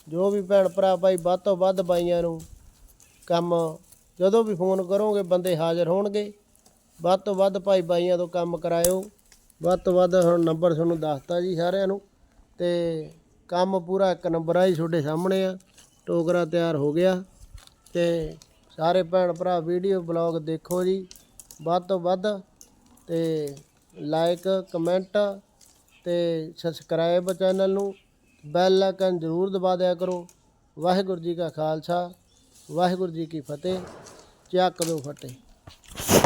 ਜੋ ਵੀ ਭੈਣ ਭਰਾ ਭਾਈ ਵੱਧ ਤੋਂ ਵੱਧ ਬਾਈਆਂ ਨੂੰ ਕੰਮ ਜਦੋਂ ਵੀ ਫੋਨ ਕਰੋਗੇ ਬੰਦੇ ਹਾਜ਼ਰ ਹੋਣਗੇ। ਵੱਧ ਤੋਂ ਵੱਧ ਭਾਈ ਬਾਈਆਂ ਤੋਂ ਕੰਮ ਕਰਾਇਓ। ਵੱਧ ਤੋਂ ਵੱਧ ਹੁਣ ਨੰਬਰ ਤੁਹਾਨੂੰ ਦੱਸਤਾ ਜੀ ਸਾਰਿਆਂ ਨੂੰ ਤੇ ਕੰਮ ਪੂਰਾ ਇੱਕ ਨੰਬਰ ਆ ਜੀ ਤੁਹਾਡੇ ਸਾਹਮਣੇ ਆ। ਟੋਕਰਾ ਤਿਆਰ ਹੋ ਗਿਆ ਤੇ ਸਾਰੇ ਭੈਣ ਭਰਾ ਵੀਡੀਓ ਬਲੌਗ ਦੇਖੋ ਜੀ। ਵੱਧ ਤੋਂ ਵੱਧ ਤੇ ਲਾਈਕ ਕਮੈਂਟ ਤੇ ਸਬਸਕ੍ਰਾਈਬ ਚੈਨਲ ਨੂੰ ਬੈਲ ਆਇਕਨ ਜ਼ਰੂਰ ਦਬਾ ਦਿਆ ਕਰੋ। ਵਾਹਿਗੁਰੂ ਜੀ ਕਾ ਖਾਲਸਾ, ਵਾਹਿਗੁਰੂ ਜੀ ਕੀ ਫਤਿਹ, ਚੱਕ ਦੋ ਫਤਿਹ